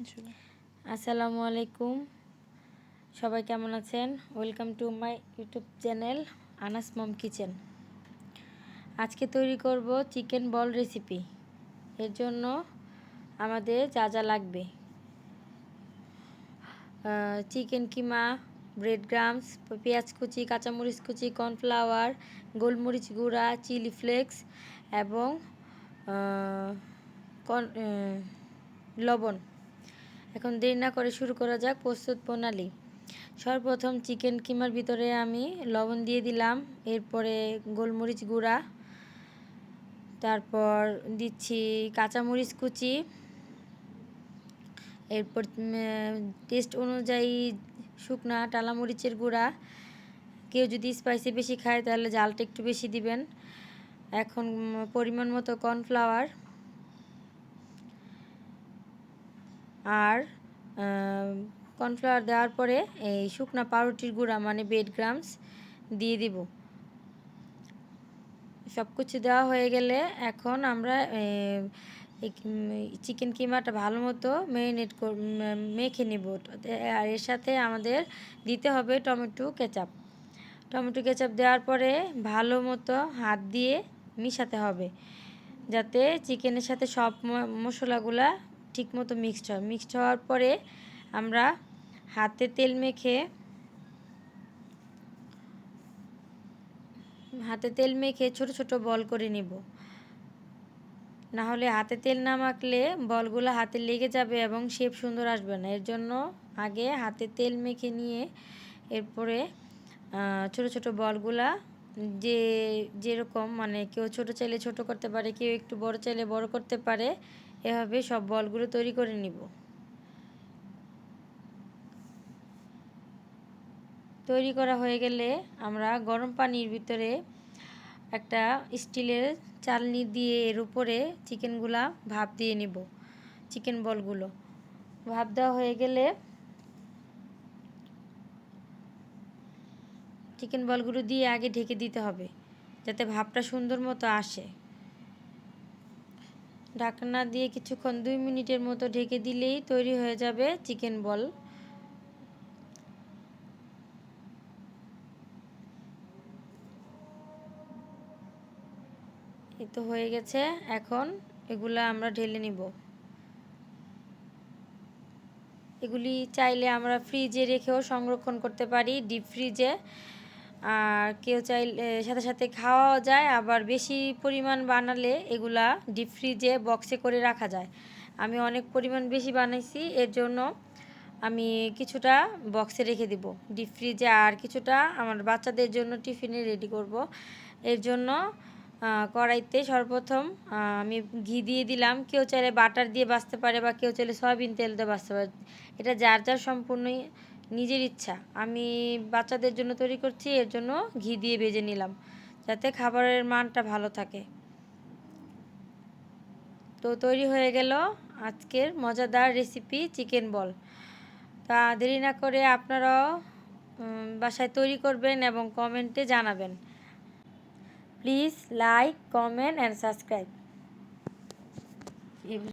আসসালামু আলাইকুম। সবাই কেমন আছেন? Welcome to my YouTube channel Anas mom kitchen আজকে তৈরি করব চিকেন বল রেসিপি। এর জন্য আমাদের যা যা লাগবে। চিকেন কিমা ব্রেড গ্রামস পেঁয়াজ কুচি, কাঁচামরিচ কুচি কর্নফ্লাওয়ার গোলমরিচ গুঁড়া চিলি ফ্লেক্স এবং লবণ। এখন দেরি না করে শুরু করা যাক প্রস্তুত প্রণালী। সর্বপ্রথম চিকেন কিমার ভিতরে আমি লবণ দিয়ে দিলাম, এরপরে গোলমরিচ গুঁড়া, তারপর দিচ্ছি কাঁচামরিচ কুচি, এরপর টেস্ট অনুযায়ী শুকনা টালা মরিচের গুঁড়া। কেউ যদি স্পাইসি বেশি খায় তাহলে জালটা একটু বেশি দিবেন। এখন পরিমাণ মতো কর্নফ্লাওয়ার আর কর্নফ্লাওয়ার দেওয়ার পরে এই শুকনা পাউরুটির গুঁড়া মানে বেড গ্রামস দিয়ে দিব। সব কিছু দেওয়া হয়ে গেলে এখন আমরা চিকেন কিমাটা ভালো মতো ম্যারিনেট মেখে নেব। আর এর সাথে আমাদের দিতে হবে টমেটো কেচাপ টমেটো কেচাপ দেওয়ার পরে ভালো মতো হাত দিয়ে মিশাতে হবে। যাতে চিকেনের সাথে সব মশলাগুলা ঠিকমতো মিক্সড হয়। মিক্সড হওয়ার পরে আমরা হাতে তেল মেখে, হাতে তেল মেখে ছোট ছোট বল করে নিব। না হলে হাতে তেল না মাখলে বলগুলো হাতে লেগে যাবে এবং শেপ সুন্দর আসবে না। এর জন্য আগে হাতে তেল মেখে নিয়ে এরপরে ছোট ছোট বলগুলা যে যেরকম মানে কেউ ছোট চাইলে ছোট করতে পারে, কেউ একটু বড় চাইলে বড় করতে পারে, এভাবে সব বলগুলো তৈরি করে নিব। তৈরি করা হয়ে গেলে আমরা গরম পানির ভিতরে একটা স্টিলের চালনি দিয়ে এর উপরে চিকেনগুলা ভাপ দিয়ে নিব, চিকেন বলগুলো। ভাপ দেওয়া হয়ে গেলে চিকেন বলগুলো দিয়ে আগে ঢেকে দিতে হবে, যাতে ভাপটা সুন্দর মতো আসে। ঢাকনা দিয়ে কিছুক্ষণ দুই মিনিটের মতো ঢেকে দিলেই তৈরি হয়ে যাবে চিকেন বল। তো হয়ে গেছে, এখন এগুলা আমরা ঢেলে নিব। এগুলি চাইলে আমরা ফ্রিজে রেখেও সংরক্ষণ করতে পারি ডিপ ফ্রিজে আর কেউ চাইলে সাথে সাথে খাওয়াও যায়, আবার বেশি পরিমাণ বানালে এগুলা ডিপ ফ্রিজে বক্সে করে রাখা যায়। আমি অনেক পরিমাণ বেশি বানাইছি, এর জন্য আমি কিছুটা বক্সে রেখে দিব। ডিপ ফ্রিজে আর কিছুটা আমার বাচ্চাদের জন্য টিফিনে রেডি করব। এর জন্য কড়াইতে সর্বপ্রথম আমি ঘি দিয়ে দিলাম। কেউ চাইলে বাটার দিয়ে বাঁচতে পারে বা কেউ চাইলে সয়াবিন তেল দিয়ে বাঁচতে পারে। এটা যার যার সম্পূর্ণই নিজের ইচ্ছা। আমি বাচ্চাদের জন্য তৈরি করছি, এর জন্য ঘি দিয়ে ভেজে নিলাম, যাতে খাবারের মানটা ভালো থাকে। তো তৈরি হয়ে গেল আজকের মজাদার রেসিপি চিকেন বল। তা দেরি না করে আপনারাও বাসায় তৈরি করবেন এবং কমেন্টে জানাবেন। Please like, comment, and subscribe.